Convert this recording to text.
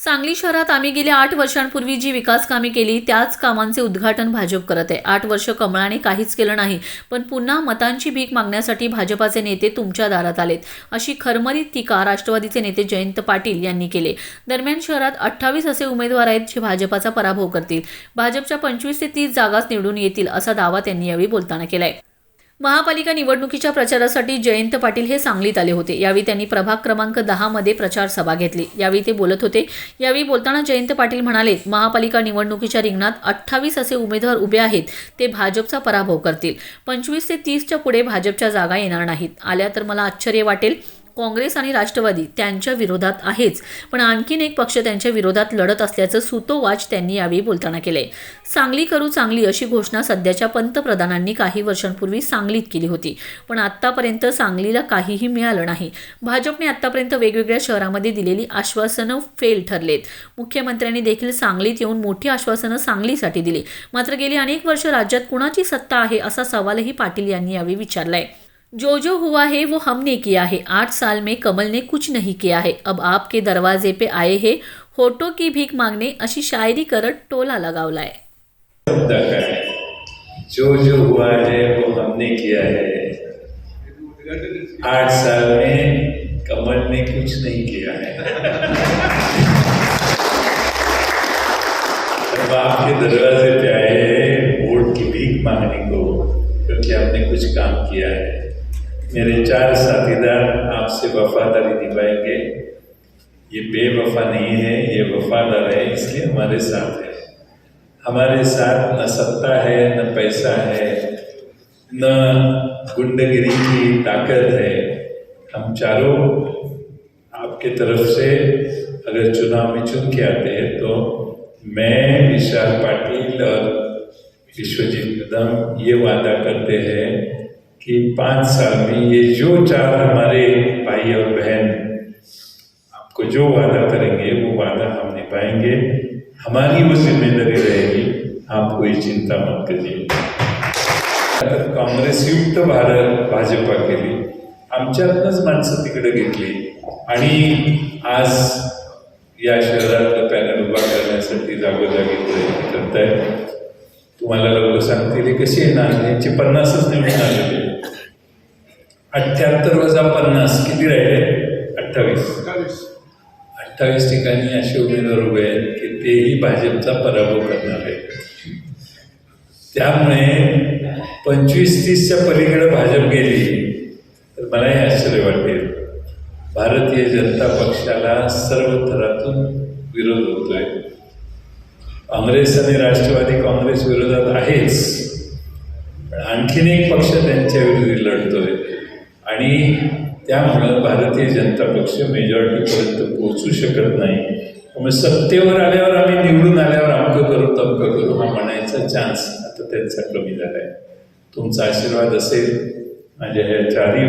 सांगली शहरात आम्ही गेल्या आठ वर्षांपूर्वी जी विकास कामे केली त्याच कामांचे उद्घाटन भाजप करत आहे. आठ वर्ष कमळाने काहीच केलं नाही पण पुन्हा मतांची भीक मागण्यासाठी भाजपाचे नेते तुमच्या दारात आलेत अशी खरमरीत टीका राष्ट्रवादीचे नेते जयंत पाटील यांनी केले. दरम्यान शहरात अठ्ठावीस असे उमेदवार आहेत जे भाजपाचा पराभव करतील. भाजपच्या पंचवीस ते तीस जागाच निवडून येतील असा दावा त्यांनी यावेळी बोलताना केलाय. महापालिका निवडणुकीच्या प्रचारासाठी जयंत पाटील हे सांगलीत आले होते. यावेळी त्यांनी प्रभाग क्रमांक दहामध्ये प्रचार सभा घेतली. यावेळी ते बोलत होते यावेळी बोलताना जयंत पाटील म्हणाले महापालिका निवडणुकीच्या रिंगणात अठ्ठावीस असे उमेदवार उभे आहेत ते भाजपचा पराभव करतील. पंचवीस ते तीसच्या पुढे भाजपच्या जागा येणार नाहीत. आल्या तर मला आश्चर्य वाटेल. काँग्रेस आणि राष्ट्रवादी त्यांच्या विरोधात आहेच. पण आणखीन एक पक्ष त्यांच्या विरोधात लढत असल्याचं सुतोवाच त्यांनी यावेळी बोलताना केले सांगली करू चांगली अशी घोषणा सध्याच्या पंतप्रधानांनी काही वर्षांपूर्वी सांगलीत केली होती. पण आत्तापर्यंत सांगलीला काहीही मिळालं नाही. भाजपने आत्तापर्यंत वेगवेगळ्या शहरामध्ये दिलेली आश्वासनं फेल ठरलेत. मुख्यमंत्र्यांनी देखील सांगलीत येऊन मोठी आश्वासनं सांगलीसाठी दिली. मात्र गेली अनेक वर्ष राज्यात कुणाची सत्ता आहे असा सवालही पाटील यांनी यावेळी विचारलाय. जो जो हुआ है, वो हमने किया है। आठ साल में कमल ने कुछ नहीं किया है। अब आपके दरवाजे पे आए हैं। होटो की भीख मांगने अशी शायरी करत टोला लगावलाय जो जो हुआ है, वो हमने किया है। आठ साल में कमल ने कुछ नहीं किया है। अब आपके दरवाजे पे आए हैं, वोट की भीख मांगने को, क्योंकि आपने कुछ काम किया है। मेरे चार साथीदार आपसे वफादारी निभाएँगे ये बेवफा नहीं है, ये वफादार है, इसलिए हमारे साथ है। हमारे साथ न सत्ता है, न पैसा है, न गुंडगिरी की ताकत है। हम चारों आपके तरफ़ से अगर चुनाव में चुन के आते हैं तो मैं, विशाल पाटिल और विश्वजीत कदम ये वादा करते हैं कि पाँच साल में ये जो चार हमारे भाई और बहन आपको जो वादा करेंगे, वो वादा हम निभाएँगे। हमारी वो ज़िम्मेदारी रहेगी, आप कोई चिंता मत करिए। तर काँग्रेसयुक्त भारत, भाजपा केली आमच्यातनंच माणसं तिकडे घेतली आणि आज या शहरातलं पॅनल उभा करण्यासाठी जागोजागी करतायत तुम्हाला लोक सांगतील हे कशी येणार यांची पन्नासच निवडून आलेली अठ्ठ्याहत्तर वजा पन्नास किती राहिले? अठ्ठावीस. अठ्ठावीस. ठिकाणी असे उमेदवार उभे आहेत की तेही भाजपचा पराभव करणार आहेत. त्यामुळे पंचवीस तीसच्या पलीकडे भाजप गेली तर मलाही आश्चर्य वाटेल. भारतीय जनता पक्षाला सर्व थरातून विरोध होतोय. काँग्रेस आणि राष्ट्रवादी काँग्रेस विरोधात आहेच. पण आणखीन एक पक्ष त्यांच्या विरोधी लढतोय. आणि त्यामुळं भारतीय जनता पक्ष मेजॉरिटीपर्यंत पोहोचू शकत नाही. त्यामुळे सत्तेवर आल्यावर आम्ही निवडून आल्यावर अमकं करू तमकं करू हा म्हणायचा चान्स आता त्यांचा कमी झाला आहे तुमचा आशीर्वाद असेल. माझ्या ह्या चारही